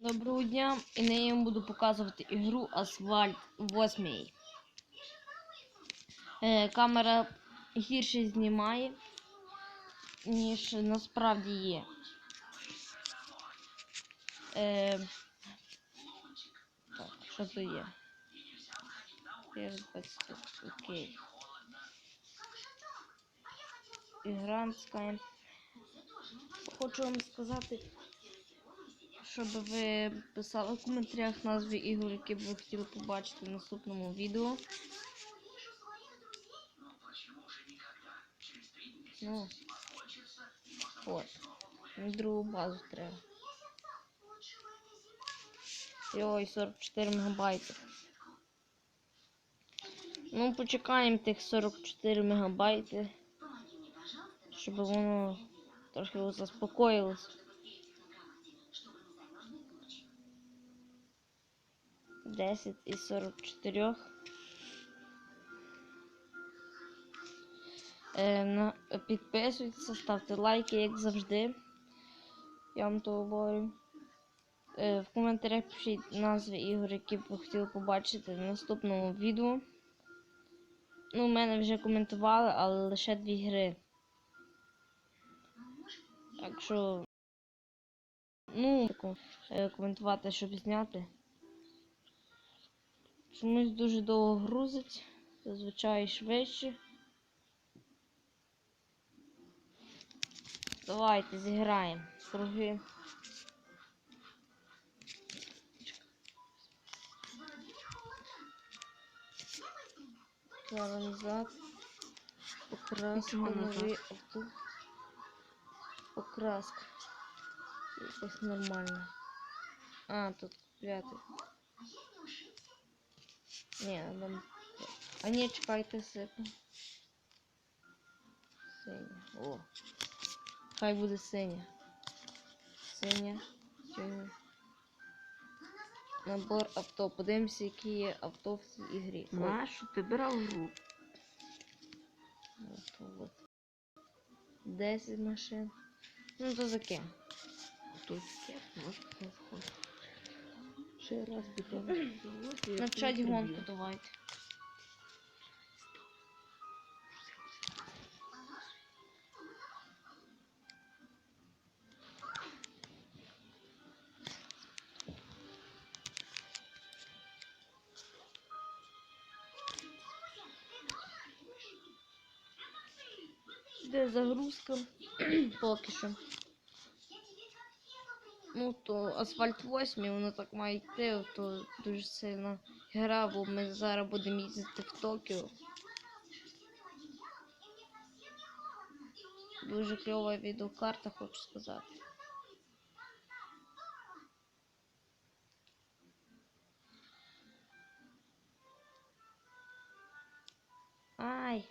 Доброго дня! І на я вам буду показувати ігру Асфальт 8. Е, камера гірше знімає, ніж насправді є. Е, так, що то є? Перед 20, окей. Ігранська. Хочу вам сказати, щоб ви писали в коментарях назви ігор, які б ви хотіли побачити в наступному відео. Ну, от. Другу базу треба. Йой, 44 мегабайти. Ну, почекаємо тих 44 мегабайти, щоб воно трохи заспокоїлось. 10 із 44. Е, на, підписуйтеся, ставте лайки, як завжди. Я вам то говорю. Е, в коментарях пишіть назви ігор, які б ви хотіли побачити в наступному відео. Ну, у мене вже коментували, але лише дві гри. Так що. Ну, е, коментувати, щоб зняти. Чомусь дуже довго грузить, зазвичай швидше. Давайте зіграємо круги. Зараз назад. Покраска, новий авто. Покраска. Якось нормально. А, тут п'ятий. Ні, нам. А ні, чекайте сипу. Синя. О. Хай буде синя. Синя. Синя. Набор авто. Подивимося, які є авто в цій ігрі. О, Нашу ти брав гру. от. 10 машин. Ну то таке. Тут таке, може заходити. Ще раз як Навчать гонку давайте. Де загрузка поки що. Ну, то асфальт 8, воно так має йти, то дуже сильно гра, бо ми зараз будемо їздити в Токіо. Дуже кльова відеокарта, хочу сказати. Ай.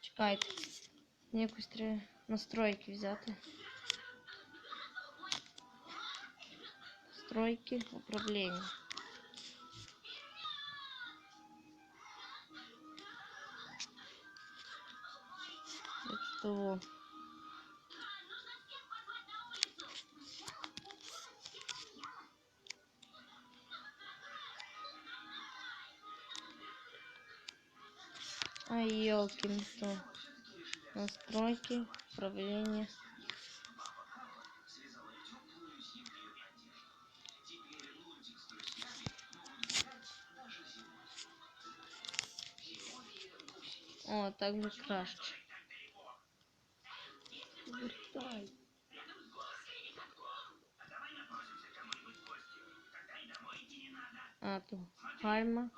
Чекайте. Мені якось треба настройки взяти. Настройки, управління. От того. Ай, елкин, что? Настройки, управление. Так буде краще. Вертай. А, то гальма.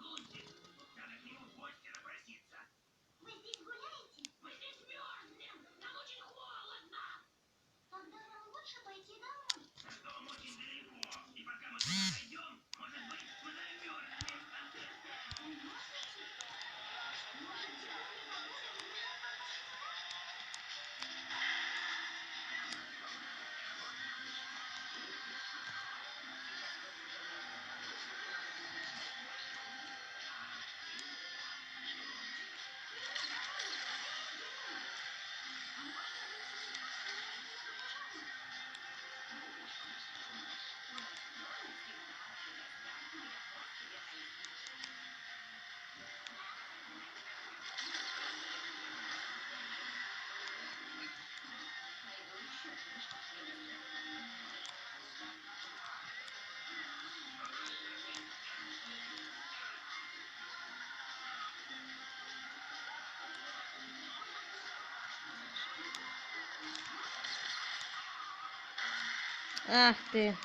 Ах ти.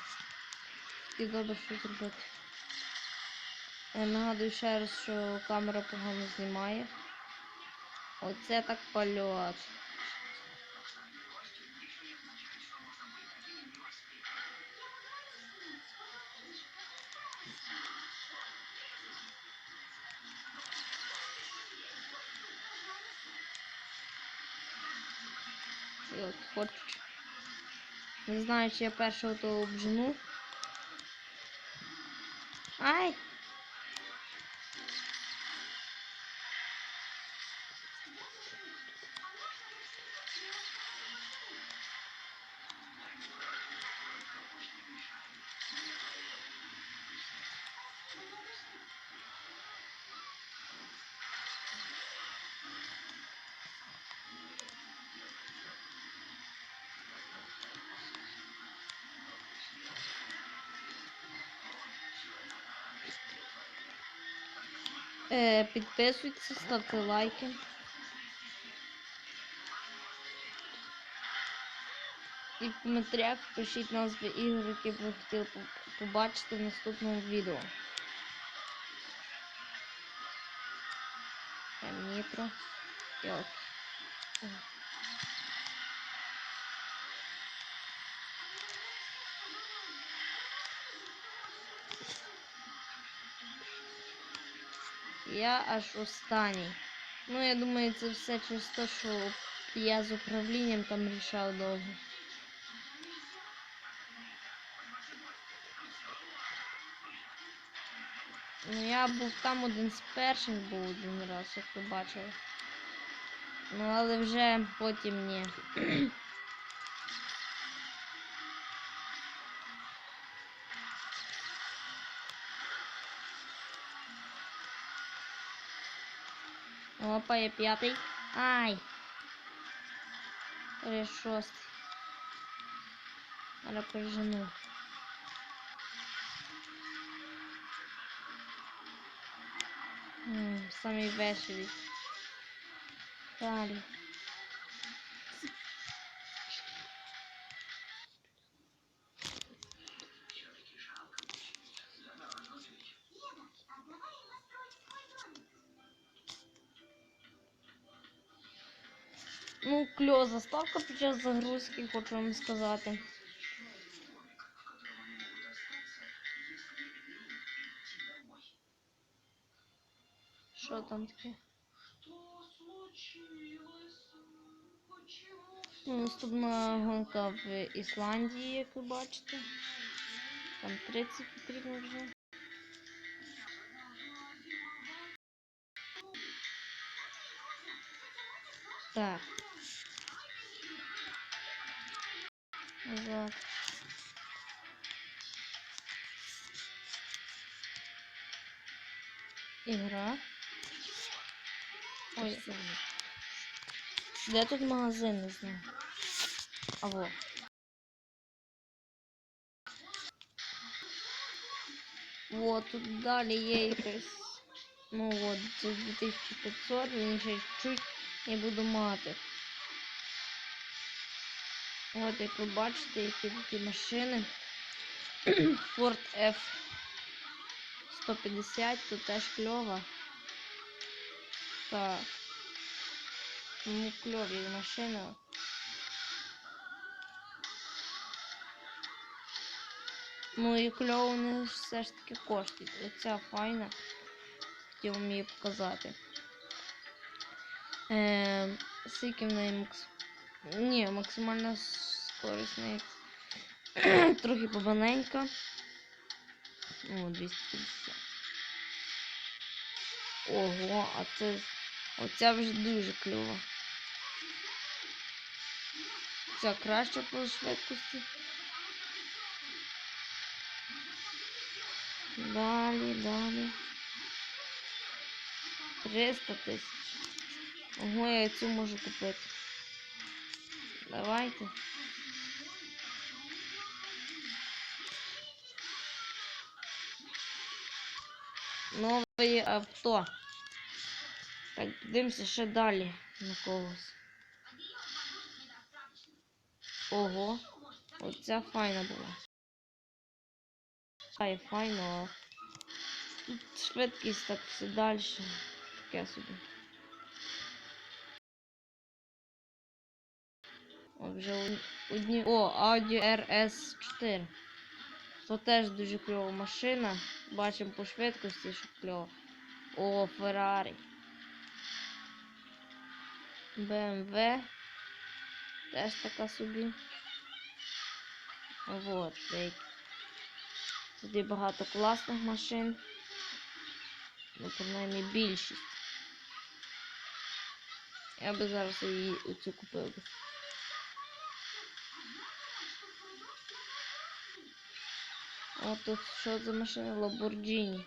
І добре, що зробити. Нагадую ще раз, що камера погано знімає. Оце так польот. От хочу. Не знаю, чи я першого того обжену. Ай! Е, підписуйтесь, ставте лайки. І в коментарях пишіть назви ігор, які б ви хотіли по- побачити в наступному відео. Там Нітро. І от. Я аж останній. Ну, я думаю, це все через те, що я з управлінням там рішав довго. Ну, я був там один з перших був один раз, як ви бачили. Ну, але вже потім ні. Опа, я п'ятий. Ай! Три шостий. Зараз пережену. М, Самі веселі. Далі. Ну, кльова заставка під час загрузки, хочу вам сказати. Що там таке? Ну, наступна гонка в Ісландії, як ви бачите. Там 30 потрібно вже. Так. Назад. Ігра. Ой, де тут магазин, не знаю. А во. Вот, тут далі є якась. Ну от, це 2500, він ще чуть не буду мати. От, як ви бачите, які такі машини. Ford F 150, тут теж кльова. Так. Ну, кльові машини. Ну і кльово вони все ж таки коштують. Оця файна. Хотів вам її показати. Е, скільки в неї макс... Ні, максимальна скорість трохи побаненька. О, 250. Ого, а це. Оця вже дуже кльова. Ця краще по швидкості. Далі, далі. 300 тисяч. Ого, я цю можу купити. Давайте. Нове авто. Так, подивимося ще далі на когось. Ого. Оця файна була. Ай, файно. Тут швидкість так все далі. Таке собі. О, вже од- одні. О, Audi RS4. Це теж дуже кльова машина. Бачимо по швидкості, що кльово. О, Ferrari. BMW. Теж така собі. Вот, деякі. Тут є багато класних машин. Ну, принаймні більшість. Я би зараз її оцю купив О, тут що за машина? Lamborghini.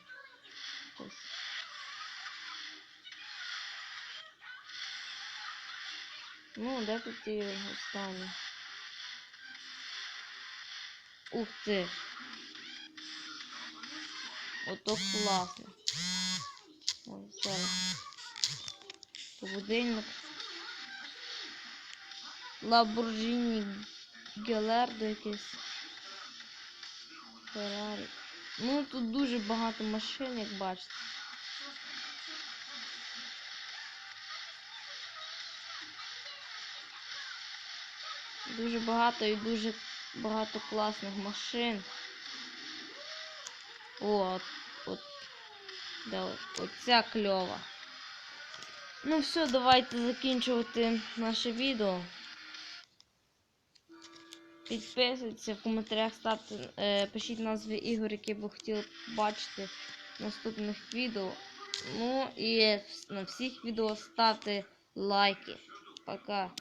Ну, де тут ті останні? Ух ти. Ото класно. Ой, зараз. Будильник. Lamborghini Gallardo якийсь. Феррарі. Ну тут дуже багато машин, як бачите. Дуже багато і дуже багато класних машин. О, от, от, да, оця кльова. Ну все, давайте закінчувати наше відео. Підписуйтесь, в коментарях ставте, е, пишіть назви ігор, які ви хотіли бачити в наступних відео. Ну і на всіх відео ставте лайки. Пока.